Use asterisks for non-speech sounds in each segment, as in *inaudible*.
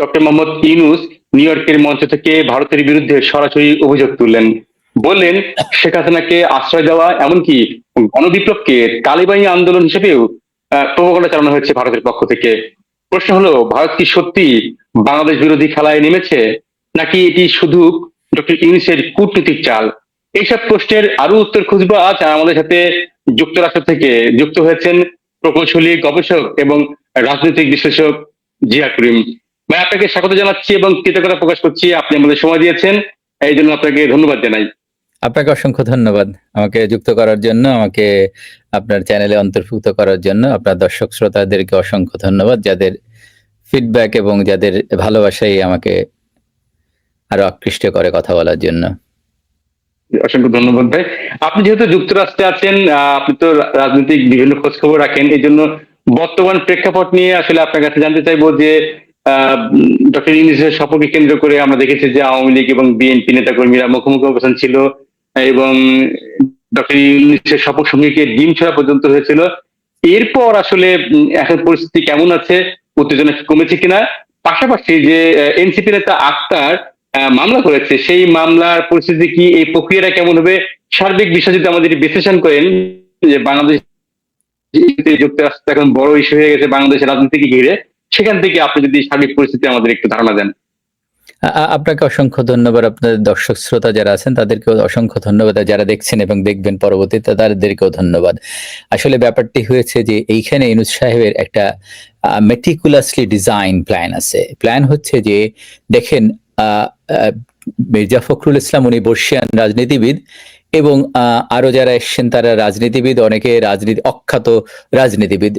Doctor Mohammad Yunus new ইয়র্কের মঞ্চ থেকে ভারতের বিরুদ্ধে সরাসরি অভিযোগ তুললেন। বললেন, শেখ হাসিনাকে আশ্রয় দেওয়া এমনকি গণবিপ্লবকে তালিবানি আন্দোলন হিসেবেও প্রবকণ্ডা চালানো হয়েছে ভারতের পক্ষ থেকে। প্রশ্ন হলো, ভারত কি সত্যি বাংলাদেশ বিরোধী খেলায় নেমেছে, নাকি এটি শুধু ডক্টর ইউনিসের কূটনৈতিক চাল? এইসব প্রশ্নের আরও উত্তর খুঁজবো আজ আমাদের সাথে যুক্তরাষ্ট্র থেকে যুক্ত হয়েছেন প্রকৌশলী, গবেষক এবং রাজনৈতিক বিশ্লেষক জিয়া করিম। ভাই আপনাকে স্বাগত জানাচ্ছি এবং কৃতজ্ঞতা প্রকাশ করছি। আপনি আমাদের সময় দিয়েছেন। এই জন্য আপনাকে ধন্যবাদ জানাই। আপনাকে অসংখ্য ধন্যবাদ আমাকে যুক্ত করার জন্য আমাকে আপনার চ্যানেলে অন্তর্ভুক্ত করার জন্য। আপনার দর্শক শ্রোতাদেরকে অসংখ্য ধন্যবাদ যাদের ফিডব্যাক এবং যাদের ভালোবাসাই আমাকে আরও আকৃষ্ট করে কথা বলার জন্য। অসংখ্য ধন্যবাদ ভাই। আপনি যেহেতু যুক্তরাষ্ট্রে আছেন আপনি তো রাজনৈতিক বিভিন্ন খোঁজ খবর রাখেন এই জন্য বর্তমান প্রেক্ষাপট নিয়ে আসলে আপনার কাছে জানতে চাইব যে ডক্টর ইউনিসের শপথকে কেন্দ্র করে আমরা দেখেছি যে আওয়ামী লীগ এবং বিএনপি নেতা নেতাকর্মীরা মুখোমুখি অবস্থান ছিল। এবং ডক্টর ইউনিসের শপথ সঙ্গীকে ডিম ছড়া পর্যন্ত হয়েছিল। এরপর আসলে এখন পরিস্থিতি কেমন আছে, উত্তেজনা কমেছে কিনা? পাশাপাশি যে এনসিপি নেতা আক্তার মামলা করেছে, সেই মামলার পরিস্থিতি কি, এই প্রক্রিয়াটা কেমন হবে? সার্বিক বিষয় যদি আমাদের বিশ্লেষণ করেন, যে বাংলাদেশ যুক্তরাষ্ট্র এখন বড় ইস্যু হয়ে গেছে, বাংলাদেশের রাজনীতিকে ঘিরে। সেখান থেকে আপনি যদি সার্বিক পরিস্থিতি আমাদের একটু ধারণা দেন। আপনাকে অসংখ্য ধন্যবাদ। আপনাদের দর্শক শ্রোতা যারা আছেন, তাদেরকেও অসংখ্য ধন্যবাদ। যারা দেখছেন এবং দেখবেন পরবর্তীতে, তাদেরকেও ধন্যবাদ। আসলে ব্যাপারটি হয়েছে যে, এইখানে ইনুজ সাহেবের একটা মেটিকুলাসলি ডিজাইন প্ল্যান আছে। প্ল্যান হচ্ছে যে, দেখেন মির্জা ফখরুল ইসলাম উনি বর্ষিয়ান রাজনীতিবিদ। এবং আরও যারা এসছেন তারা রাজনীতিবিদ, অনেকে রাজনীতি, অখ্যাত রাজনীতিবিদ।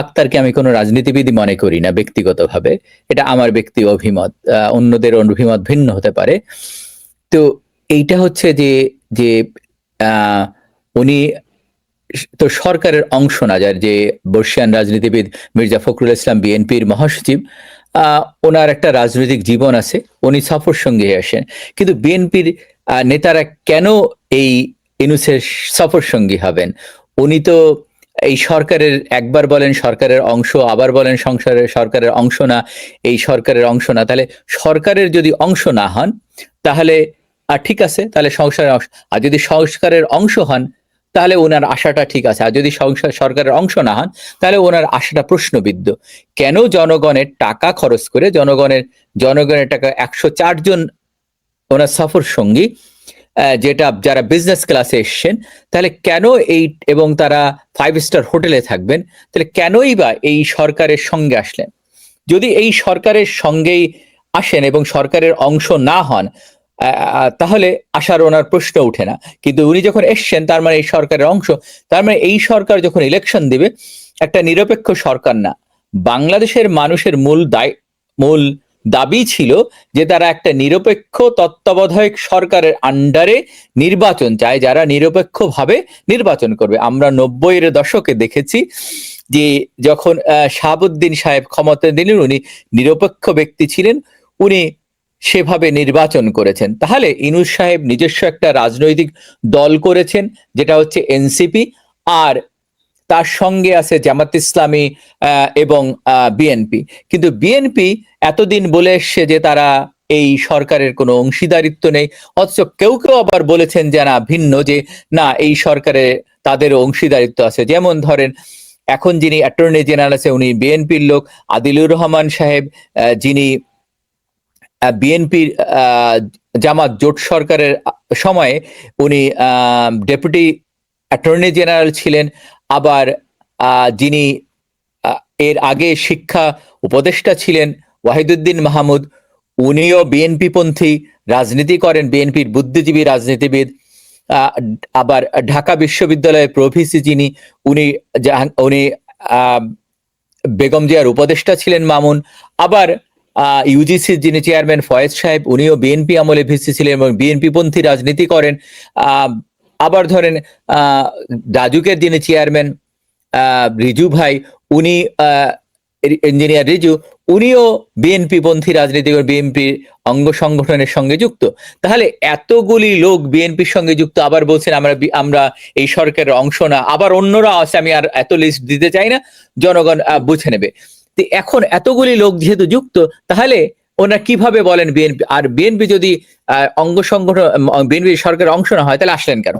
আক্তারকে আমি কোনো রাজনীতিবিদই মনে করি না ব্যক্তিগতভাবে। এটা আমার ব্যক্তি অভিমত অন্যদের অভিমত ভিন্ন হতে পারে। তো এইটা হচ্ছে যে যে উনি তো সরকারের অংশ না, যার যে বর্ষিয়ান রাজনীতিবিদ মির্জা ফখরুল ইসলাম, বিএনপির মহাসচিব ওনার একটা রাজনৈতিক জীবন আছে। উনি সফর সঙ্গে আসেন। কিন্তু বিএনপির নেতারা কেন এই ইনুসের সফর সঙ্গী হবেন? উনি তো এই সরকারের একবার বলেন সরকারের অংশ, আবার বলেন সংসারের সরকারের অংশ না, এই সরকারের অংশ না। তাহলে সরকারের যদি অংশ না হন, তাহলে আর ঠিক আছে, তাহলে সংসারের অংশ। আর যদি সংস্কারের অংশ হন, তাহলে ওনার আশাটা ঠিক আছে। আর যদি সংসার সরকারের অংশ না হন, তাহলে ওনার আশাটা প্রশ্নবিদ্ধ। কেন জনগণের টাকা খরচ করে, জনগণের জনগণের টাকা একশো জন ওনার সফর সঙ্গী যেটা যারা বিজনেস ক্লাসে এসছেন, তাহলে কেন এই এবং তারা ফাইভ স্টার হোটেলে থাকবেন, তাহলে কেনই বা এই সরকারের সঙ্গে আসলেন? যদি এই সরকারের সঙ্গেই আসেন এবং সরকারের অংশ না হন তাহলে আসার ওনার প্রশ্ন উঠে না। কিন্তু উনি যখন এসছেন, তার মানে এই সরকারের অংশ, তার মানে এই সরকার যখন ইলেকশন দিবে, একটা নিরপেক্ষ সরকার না। বাংলাদেশের মানুষের মূল দায়, মূল দাবি ছিল যে তারা একটা নিরপেক্ষ তত্ত্বাবধায়ক সরকারের আন্ডারে নির্বাচন চায়, যারা নিরপেক্ষভাবে নির্বাচন করবে। আমরা নব্বইয়ের দশকে দেখেছি যে যখন শাহাবুদ্দিন সাহেব ক্ষমতা দিলেন, উনি নিরপেক্ষ ব্যক্তি ছিলেন, উনি সেভাবে নির্বাচন করেছেন। তাহলে ইনুস সাহেব নিজস্ব একটা রাজনৈতিক দল করেছেন, যেটা হচ্ছে এনসিপি, আর তার সঙ্গে আছে জামাত ইসলামী এবং বিএনপি কিন্তু বিএনপি এতদিন বলে এসছে যে তারা এই সরকারের কোনো অংশীদারিত্ব নেই। অথচ কেউ কেউ আবার বলেছেন যে না, ভিন্ন যে না, এই সরকারে তাদের অংশীদারিত্ব আছে। যেমন ধরেন, এখন যিনি অ্যাটর্নি জেনারেল আছে উনি বিএনপির লোক, আদিলুর রহমান সাহেব যিনি বিএনপির জামাত জোট সরকারের সময়ে উনি ডেপুটি অ্যাটর্নি জেনারেল ছিলেন, আবার যিনি এর আগে শিক্ষা উপদেষ্টা ছিলেন, ওয়াহিদুদ্দিন মাহমুদ, উনিও বিএনপি পন্থী রাজনীতি করেন, বিএনপির বুদ্ধিজীবী রাজনীতিবিদ আবার ঢাকা বিশ্ববিদ্যালয়ের প্রভিসি যিনি, উনি উনি বেগম জিয়ার উপদেষ্টা ছিলেন মামুন, আবার ইউজিসি যিনি চেয়ারম্যান ফয়েজ সাহেব, উনিও বিএনপি আমলে ভিসি ছিলেন এবং বিএনপি পন্থী রাজনীতি করেন আবার ধরেন রাজুকের যিনি চেয়ারম্যান রিজু ভাই, উনি ইঞ্জিনিয়ার রিজু, উনিও বিএনপি পন্থী, রাজনীতি বিএনপি অঙ্গ সংগঠনের সঙ্গে যুক্ত। তাহলে এতগুলি লোক বিএনপির সঙ্গে যুক্ত, আবার বলছেন আমরা আমরা এই সরকারের অংশ না, আবার অন্যরা আছে, আমি আর এত লিস্ট দিতে চাই না, জনগণ বুঝে নেবে। এখন এতগুলি লোক যেহেতু যুক্ত, তাহলে ওনারা কীভাবে বলেন বিএনপি আর বিএনপি যদি অঙ্গ সংগঠন বিএনপি সরকারের অংশ না হয়, তাহলে আসলেন কেন?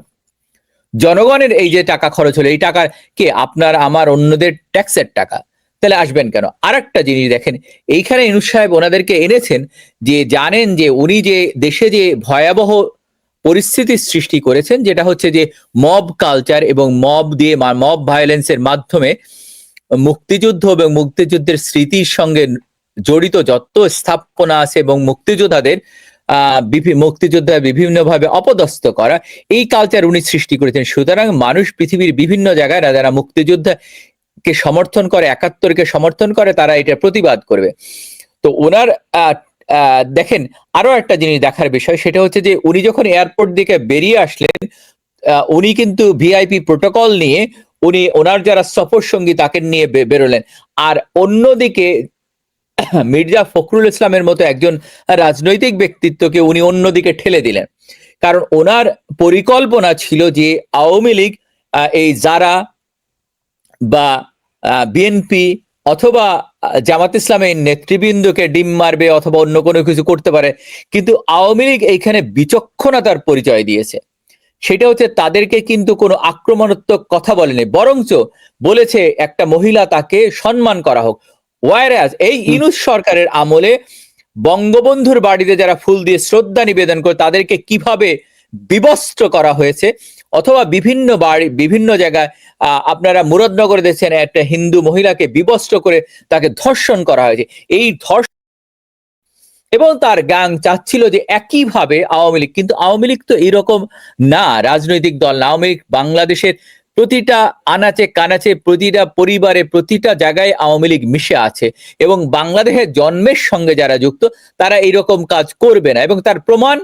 জনগণের এই যে টাকা খরচ হলো, এই টাকা কে? আপনার, আমার, অন্যদের ট্যাক্সের টাকা। তাহলে আসবেন কেন? আর একটা জিনিস দেখেন, এইখানে ইনুস সাহেব ওনাদেরকে এনেছেন যে জানেন যে উনি যে দেশে যে ভয়াবহ পরিস্থিতির সৃষ্টি করেছেন, যেটা হচ্ছে যে মব কালচার এবং মব দিয়ে মব ভায়োলেন্সের মাধ্যমে মুক্তিযুদ্ধ এবং মুক্তিযুদ্ধের স্মৃতির সঙ্গে জড়িত যত স্থাপনা আছে এবং মুক্তিযোদ্ধাদের মুক্তিযোদ্ধা বিভিন্নভাবে অপদস্থ করা। এই কালচার উনি সৃষ্টি করেছেন। সুতরাং মানুষ পৃথিবীর বিভিন্ন জায়গায় যারা মুক্তিযোদ্ধা কে সমর্থন করে, একাত্তরকে সমর্থন করে, তারা এটা প্রতিবাদ করবে। তো ওনার দেখেন আরও একটা জিনিস দেখার বিষয়, সেটা হচ্ছে যে উনি যখন এয়ারপোর্ট দিকে বেরিয়ে আসলেন উনি কিন্তু ভিআইপি প্রোটোকল নিয়ে উনি, ওনার যারা সফর সঙ্গী তাকে নিয়ে বেরোলেন। আর অন্যদিকে *coughs* মির্জা ফখরুল ইসলামের মতো একজন রাজনৈতিক ব্যক্তিত্বকে উনি অন্যদিকে ঠেলে দিলেন। কারণ ওনার পরিকল্পনা ছিল যে আওয়ামী লীগ এই যারা বা বিএনপি অথবা জামাত ইসলামের নেতৃবৃন্দকে ডিম মারবে অথবা অন্য কোনো কিছু করতে পারে, কিন্তু আওয়ামী লীগ এইখানে বিচক্ষণতার পরিচয় দিয়েছে। সেটা হচ্ছে তাদেরকে কিন্তু কোনো আক্রমণাত্মক কথা বলেনি, বরঞ্চ বলেছে একটা মহিলা তাকে সম্মান করা হোক। ওয়ারাজ এই ইনুস সরকারের আমলে বঙ্গবন্ধুর বাড়িতে যারা ফুল দিয়ে শ্রদ্ধা নিবেদন করে তাদেরকে কীভাবে বিবস্ত্র করা হয়েছে অথবা বিভিন্ন বাড়ি বিভিন্ন জায়গায় আপনারা মুরাদনগরে দেখছেন একটা হিন্দু মহিলাকে বিবস্ত্র করে তাকে ধর্ষণ করা হয়েছে। এই ধর্ষণ এবং তার গ্যাং চাচ্ছিল যে একইভাবে আওয়ামী লীগ কিন্তু আওয়ামী লীগ তো এরকম না রাজনৈতিক দল না। আওয়ামী লীগ বাংলাদেশের প্রতিটা আনাচে কানাচে প্রতিটা পরিবারে প্রতিটা জায়গায় আওয়ামী লীগ মিশে আছে এবং বাংলাদেশের জন্মের সঙ্গে যারা যুক্ত তারা এইরকম কাজ করবে না এবং তার প্রমাণ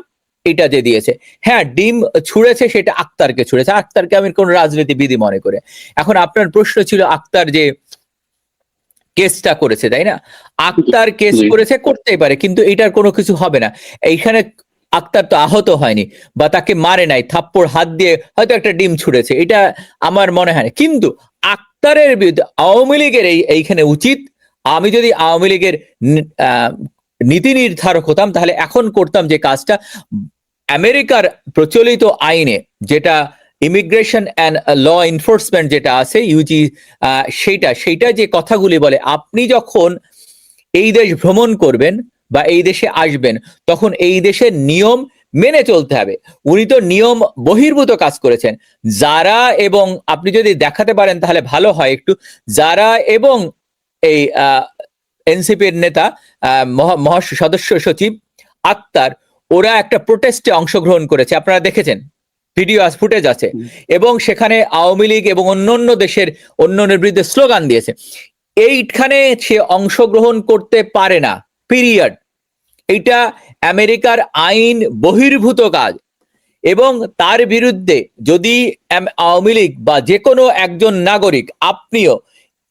এটা যে দিয়েছে। হ্যাঁ ডিম ছুঁড়েছে সেটা আক্তারকে ছুঁড়েছে। আক্তারকে আমি কোন রাজনীতিবিদই মনে করে এখন আপনার প্রশ্ন ছিল আক্তার যে কেসটা করেছে তাই না? আক্তার কেস করেছে করতেই পারে কিন্তু এটার কোনো কিছু হবে না। এইখানে আক্তার তো আহত হয়নি বা তাকে মারে নাই, থাপ্পড়, হাত দিয়ে হয়তো একটা ডিম ছুঁড়েছে, এটা আমার মনে হয় না। কিন্তু আক্তারের বিরুদ্ধে আওয়ামী লীগের এই, এইখানে উচিত, আমি যদি আওয়ামী লীগের নীতি নির্ধারক হতাম, তাহলে এখন করতাম যে কাজটা। আমেরিকার প্রচলিত আইনে যেটা ইমিগ্রেশন অ্যান্ড ল এনফোর্সমেন্ট যেটা আছে ইউজি সেইটা সেইটা যে কথাগুলি বলে, আপনি যখন এই দেশ ভ্রমণ করবেন বা এই দেশে আসবেন তখন এই দেশের নিয়ম মেনে চলতে হবে। উনি তো নিয়ম বহির্ভূত কাজ করেছেন। যারা এবং আপনি যদি দেখাতে পারেন তাহলে ভালো হয় একটু। যারা এবং এই এনসিপির নেতা মহা- সদস্য সচিব আক্তার ওরা একটা প্রোটেস্টে অংশগ্রহণ করেছে। আপনারা দেখেছেন? ভিডিও ফুটেজ আছে। এবং সেখানে আওয়ামী লীগ এবং অন্যান্য দেশের অন্যান্যের বিরুদ্ধে স্লোগান দিয়েছে। এইখানে সে অংশগ্রহণ করতে পারে না পিরিয়ড। এইটা আমেরিকার আইন বহির্ভূত কাজ। এবং তার বিরুদ্ধে যদি আওয়ামী লীগ বা যে কোনো একজন নাগরিক, আপনিও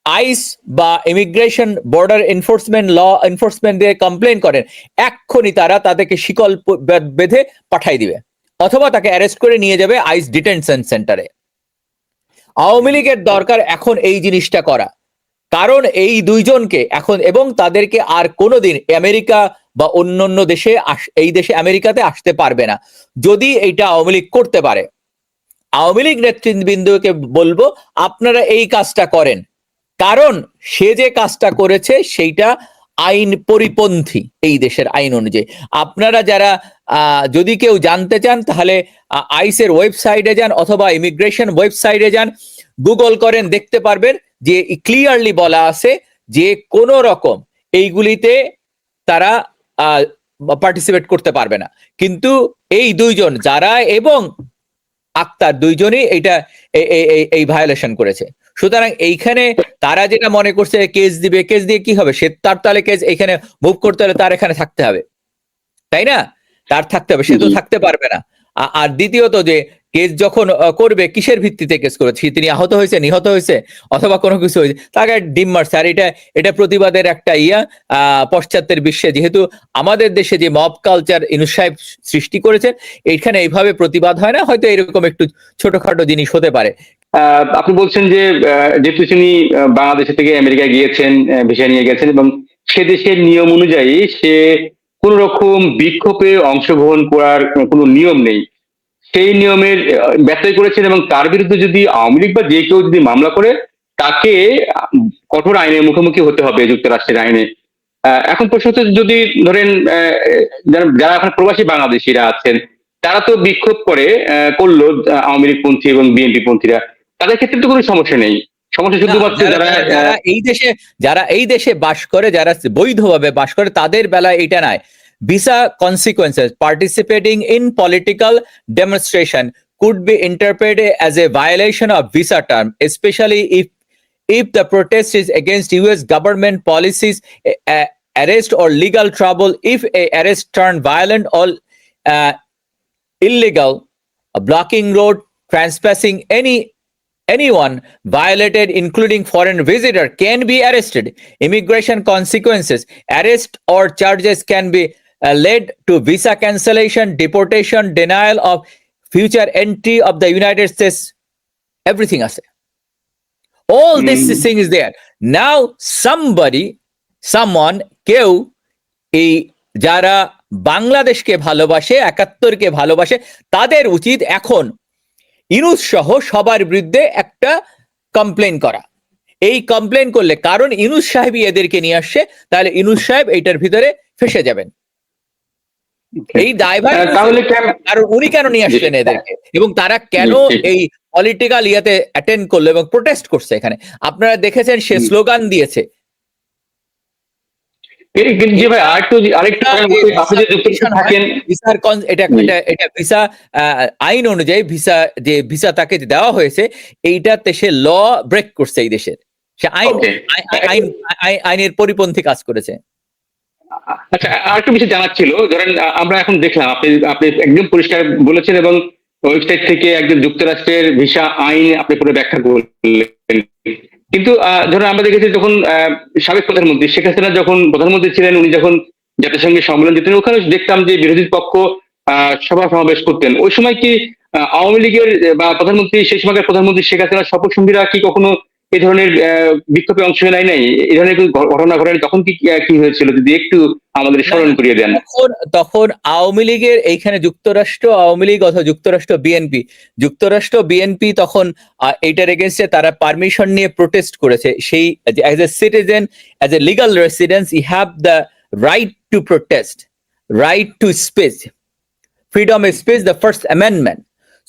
আইস বা immigration border enforcement law enforcement দিয়ে কমপ্লেন করেন, এক্ষুনি তারা তাদেরকে শিকল বেঁধে পাঠাই দিবে। অথবা তাকে অ্যারেস্ট করে নিয়ে যাবে আইস ডিটেনশন সেন্টারে আওয়ামী লীগের দরকার এখন এই জিনিসটা করা। কারণ এই দুইজনকে এখন এবং তাদেরকে আর কোনোদিন আমেরিকা বা অন্য অন্য দেশে এই দেশে আমেরিকাতে আসতে পারবে না। যদি এইটা আওয়ামী লীগ করতে পারে। আওয়ামী লীগ নেতৃবৃন্দকে বলব, আপনারা এই কাজটা করেন। কারণ সে যে কাজটা করেছে, সেইটা আইন পরিপন্থী এই দেশের আইন অনুযায়ী। আপনারা যারা যদি কেউ জানতে চান, তাহলে আইসের ওয়েবসাইটে যান অথবা ইমিগ্রেশন ওয়েবসাইটে যান, গুগল করেন, দেখতে পারবেন যে ক্লিয়ারলি বলা আছে যে কোন রকম এইগুলিতে তারা পার্টিসিপেট করতে পারবে না। কিন্তু এই দুইজন যারা এবং আক্তার দুইজনই এটা এই- ভায়োলেশন করেছে। সুতরাং এইখানে তারা যেটা মনে করছে কেস দিবে কেস দিয়ে কি হবে? সে তার তাহলে কেস এখানে মুভ করতে হলে তার এখানে থাকতে হবে। তাই না? তার থাকতে হবে সে তো থাকতে পারবে না। আর দ্বিতীয়ত যে কেস যখন করবে, কিসের ভিত্তিতে কেস করেছে? তিনি আহত হয়েছে, নিহত হয়েছে, অথবা কোনো কিছু হয়েছে? তাকে ডিম মারছে। আর এটা এটা প্রতিবাদের একটা ইয়া পশ্চাত্যের বিশ্বে। যেহেতু আমাদের দেশে যে মব কালচার ইনুস সাহেব সৃষ্টি করেছেন, এইখানে এইভাবে প্রতিবাদ হয় না? হয়তো এরকম একটু ছোটখাটো জিনিস হতে পারে। আপনি বলছেন যে যেহেতু তিনি বাংলাদেশ থেকে আমেরিকা গিয়েছেন ভিসা নিয়ে গেছেন এবং সে দেশের নিয়ম অনুযায়ী সে কোন রকম বিক্ষোভে অংশগ্রহণ করার কোনো নিয়ম নেই। সেই নিয়মের ব্যত্যয় করেছেন এবং তার বিরুদ্ধে যদি আওয়ামী লীগ বা যে কেউ যদি মামলা করে তাকে কঠোর আইনের মুখোমুখি হতে হবে যুক্তরাষ্ট্রের আইনে। এখন প্রশ্ন হচ্ছে যদি ধরেন যারা এখন প্রবাসী বাংলাদেশিরা আছেন তারা তো বিক্ষোভ করে আহ, করল আওয়ামী লীগ পন্থী এবং বিএনপি পন্থীরা তাদের ক্ষেত্রে তো কোনো সমস্যা নেই। সমস্যা শুধুমাত্র যারা এই দেশে যারা এই দেশে বাস করে যারা বৈধভাবে বাস করে তাদের বেলায় এটা নাই। visa consequences participating in political demonstration could be interpreted as a violation of visa term especially if if the protest is against us government policies arrest or legal trouble if a arrest turned violent or uh, illegal blocking road trespassing any anyone violated including foreign visitor can be arrested. Immigration consequences arrest or charges can be led to visa cancellation, deportation, denial of future entry of the United States. Everything else. All mm. this Hmm. thing is there. Now somebody, someone, কেউ এই যারা বাংলাদেশকে ভালোবাসে একাত্তরকে ভালোবাসে তাদের উচিত এখন ইনুস সহ সবার বিরুদ্ধে একটা কমপ্লেন করা এই কমপ্লেন করলে কারণ ইনুস সাহেবই এদেরকে নিয়ে আসছে তাহলে ইনুস সাহেব এইটার ভিতরে ফেসে যাবেন এই কেন কারণ উনি কেন নিয়ে আসলেন এদেরকে? এবং তারা কেন। এই পলিটিক্যাল ইয়াতে অ্যাটেন্ড করল এবং প্রোটেস্ট করছে এখানে? আপনারা দেখেছেন সে স্লোগান দিয়েছে। ভিসা আইন অনুযায়ী ভিসা যে ভিসা তাকে দেওয়া হয়েছে এইটাতে সে ল ব্রেক করছে এই দেশের। সে আইন আইনের পরিপন্থী কাজ করেছে। আচ্ছা আরেকটু বিষয় জানার ছিল, ধরেন আমরা এখন দেখলাম, আপনি আপনি একদম পরিষ্কার বলেছেন এবং ওয়েবসাইট থেকে যুক্তরাষ্ট্রের ভিসা আইন আপনি পুরো ব্যাখ্যা করলেন। কিন্তু আমরা দেখেছি যখন সাবেক প্রধানমন্ত্রী শেখ হাসিনা যখন প্রধানমন্ত্রী ছিলেন, উনি যখন জাতিসংঘের সম্মেলন দিতেন ওখানে দেখতাম যে বিরোধী পক্ষ সভা সমাবেশ করতেন। ওই সময় কি আওয়ামী লীগের, বা প্রধানমন্ত্রী, সেই সময়কার প্রধানমন্ত্রী শেখ হাসিনার শপথ সঙ্গীরা কি কখনো এই ধরনের বিক্ষোভে অংশ নেয় নাই এই ধরনের ঘটনা ঘটেনি? তখন কি কি হয়েছিল? যদি একটু আমাদের স্মরণ করিয়ে দেন। তখন তখন আওয়ামী লীগের এইখানে যুক্তরাষ্ট্র আওয়ামী লীগ অথবা যুক্তরাষ্ট্র বিএনপি যুক্তরাষ্ট্র বিএনপি তখন আহ, এইটার এগেনস্টে তারা পারমিশন নিয়ে প্রোটেস্ট করেছে। সেই as a citizen as a legal residence you have the right to protest right to space freedom speech, the First Amendment.